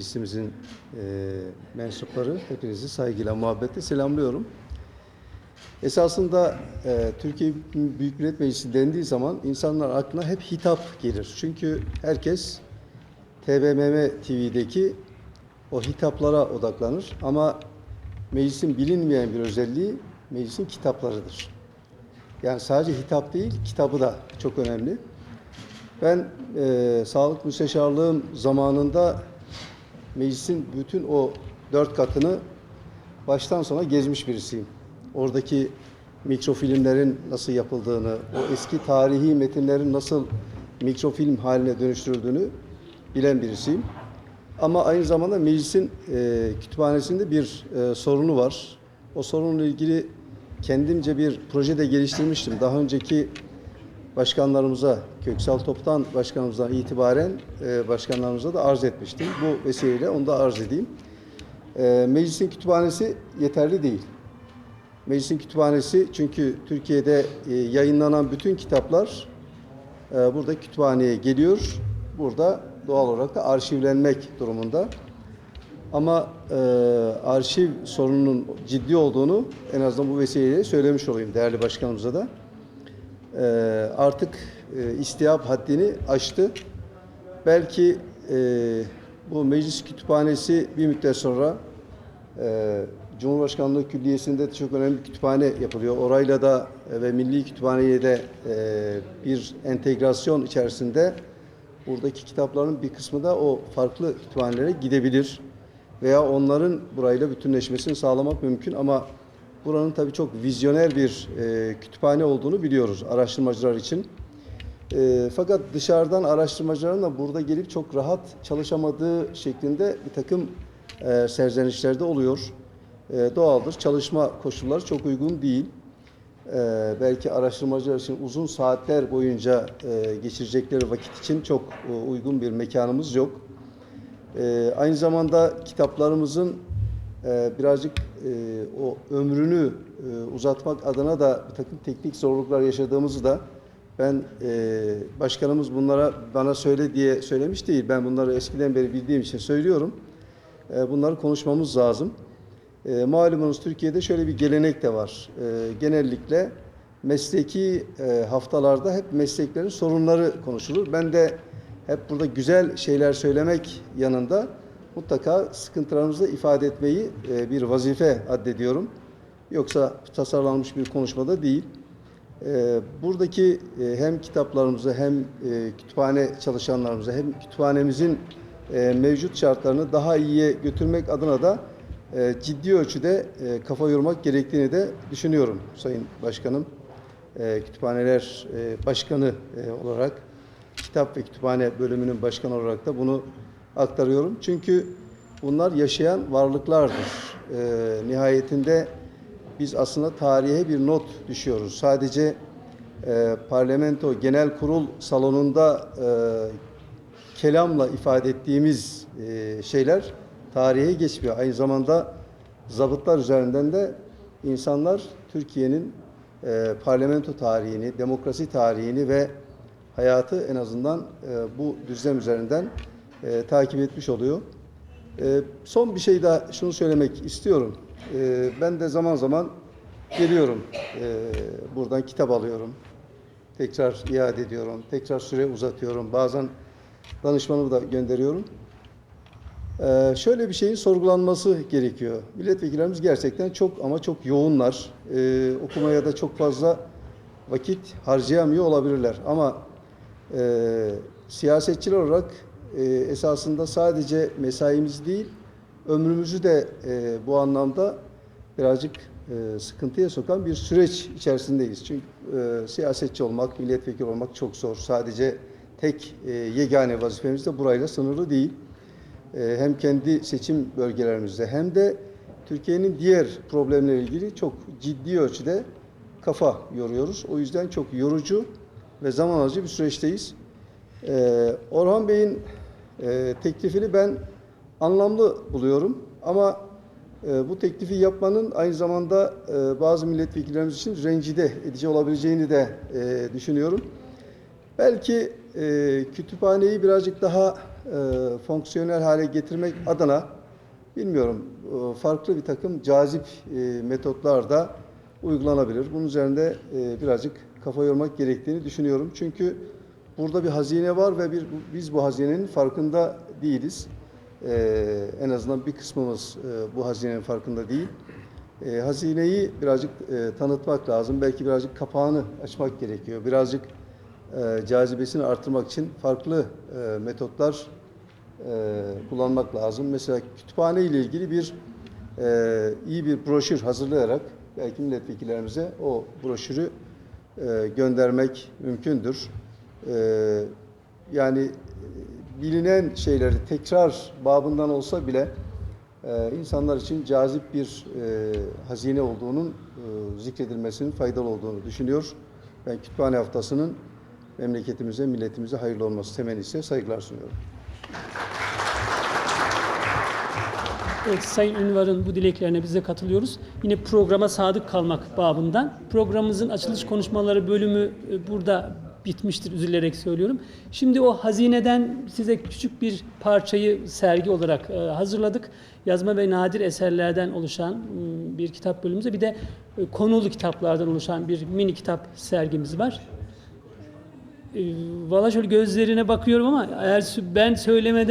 Meclisimizin e, mensupları hepinizi saygıyla, muhabbetle selamlıyorum. Esasında e, Türkiye Büyük Millet Meclisi dendiği zaman insanlar aklına hep hitap gelir. Çünkü herkes TBMM TV'deki o hitaplara odaklanır. Ama meclisin bilinmeyen bir özelliği meclisin kitaplarıdır. Yani sadece hitap değil, kitabı da çok önemli. Ben e, sağlık müsteşarlığım zamanında meclisin bütün o dört katını baştan sona gezmiş birisiyim. Oradaki mikrofilmlerin nasıl yapıldığını, o eski tarihi metinlerin nasıl mikrofilm haline dönüştürüldüğünü bilen birisiyim. Ama aynı zamanda meclisin e, kütüphanesinde bir e, sorunu var. O sorunla ilgili kendimce bir projede geliştirmiştim. Daha önceki başkanlarımıza, Köksal Toptan başkanımızdan itibaren e, başkanlarımıza da arz etmiştim. Bu vesileyle onu da arz edeyim. E, meclisin kütüphanesi yeterli değil. Meclisin kütüphanesi çünkü Türkiye'de e, yayınlanan bütün kitaplar burada kütüphaneye geliyor. Burada doğal olarak da arşivlenmek durumunda. Ama e, arşiv sorununun ciddi olduğunu en azından bu vesileyle söylemiş olayım değerli başkanımıza da. E, artık e, istihap haddini aştı. Belki e, bu meclis kütüphanesi bir müddet sonra e, Cumhurbaşkanlığı Külliyesi'nde de çok önemli bir kütüphane yapılıyor. Orayla da e, ve Milli Kütüphane'ye de e, bir entegrasyon içerisinde buradaki kitapların bir kısmı da o farklı kütüphanelere gidebilir. Veya onların burayla bütünleşmesini sağlamak mümkün ama buranın tabii çok vizyoner bir e, kütüphane olduğunu biliyoruz araştırmacılar için. E, fakat dışarıdan araştırmacıların da burada gelip çok rahat çalışamadığı şeklinde bir takım e, serzenişlerde oluyor. E, doğaldır. Çalışma koşulları çok uygun değil. E, belki araştırmacılar için uzun saatler boyunca e, geçirecekleri vakit için çok e, uygun bir mekanımız yok. E, aynı zamanda kitaplarımızın e, birazcık e, o ömrünü e, uzatmak adına da bir takım teknik zorluklar yaşadığımızı da ben e, başkanımız bunlara bana söyle diye söylemiş değil. Ben bunları eskiden beri bildiğim için söylüyorum. Bunları konuşmamız lazım. E, malumunuz Türkiye'de şöyle bir gelenek de var. Genellikle mesleki haftalarda hep mesleklerin sorunları konuşulur. Ben de hep burada güzel şeyler söylemek yanında mutlaka sıkıntılarımızı ifade etmeyi e, bir vazife addediyorum. Yoksa tasarlanmış bir konuşmada değil. E, buradaki e, hem kitaplarımızı hem e, kütüphane çalışanlarımızı hem kütüphanemizin e, mevcut şartlarını daha iyiye götürmek adına da e, ciddi ölçüde e, kafa yormak gerektiğini de düşünüyorum Sayın Başkanım. E, kütüphaneler e, Başkanı e, olarak, kitap ve kütüphane bölümünün başkanı olarak da bunu aktarıyorum. Çünkü bunlar yaşayan varlıklardır. E, nihayetinde biz aslında tarihe bir not düşüyoruz. Sadece e, parlamento genel kurul salonunda e, kelamla ifade ettiğimiz e, şeyler tarihe geçmiyor. Aynı zamanda zabıtlar üzerinden de insanlar Türkiye'nin e, parlamento tarihini, demokrasi tarihini ve hayatı en azından e, bu düzlem üzerinden e, takip etmiş oluyor. E, son bir şey daha şunu söylemek istiyorum. E, ben de zaman zaman geliyorum, e, buradan kitap alıyorum, tekrar iade ediyorum, tekrar süre uzatıyorum, bazen danışmanımı da gönderiyorum. Ee, şöyle bir şeyin sorgulanması gerekiyor. Milletvekillerimiz gerçekten çok ama çok yoğunlar. Ee, okumaya da çok fazla vakit harcayamıyor olabilirler. Ama e, siyasetçiler olarak e, esasında sadece mesaimiz değil, ömrümüzü de e, bu anlamda birazcık e, sıkıntıya sokan bir süreç içerisindeyiz. Çünkü e, siyasetçi olmak, milletvekili olmak çok zor. Sadece tek e, yegane vazifemiz de burayla sınırlı değil. E, hem kendi seçim bölgelerimizde hem de Türkiye'nin diğer problemleriyle ilgili çok ciddi ölçüde kafa yoruyoruz. O yüzden çok yorucu ve zaman alıcı bir süreçteyiz. E, Orhan Bey'in e, teklifini ben anlamlı buluyorum ama e, bu teklifi yapmanın aynı zamanda e, bazı milletvekillerimiz için rencide edici olabileceğini de e, düşünüyorum. Belki e, kütüphaneyi birazcık daha e, fonksiyonel hale getirmek adına bilmiyorum e, farklı bir takım cazip e, metotlar da uygulanabilir. Bunun üzerinde e, birazcık kafa yormak gerektiğini düşünüyorum. Çünkü burada bir hazine var ve bir, biz bu hazinenin farkında değiliz. E, en azından bir kısmımız e, bu hazinenin farkında değil. E, hazineyi birazcık e, tanıtmak lazım. Belki birazcık kapağını açmak gerekiyor. Birazcık e, cazibesini artırmak için farklı e, metotlar e, kullanmak lazım. Mesela kütüphane ile ilgili bir e, iyi bir broşür hazırlayarak belki milletvekillerimize o broşürü e, göndermek mümkündür. E, yani e, bilinen şeyleri tekrar babından olsa bile e, insanlar için cazip bir e, hazine olduğunun zikredilmesinin faydalı olduğunu düşünüyor. Ben Kütüphane Haftası'nın memleketimize, milletimize hayırlı olması temennisiyle saygılar sunuyorum. Evet, Sayın Ünvar'ın bu dileklerine biz de katılıyoruz. Yine programa sadık kalmak babından. Programımızın açılış konuşmaları bölümü burada bitmiştir üzülerek söylüyorum. Şimdi o hazineden size küçük bir parçayı sergi olarak e, hazırladık. Yazma ve nadir eserlerden oluşan m, bir kitap bölümümüzde bir de e, konulu kitaplardan oluşan bir mini kitap sergimiz var. E, Valla şöyle gözlerine bakıyorum ama eğer ben söylemeden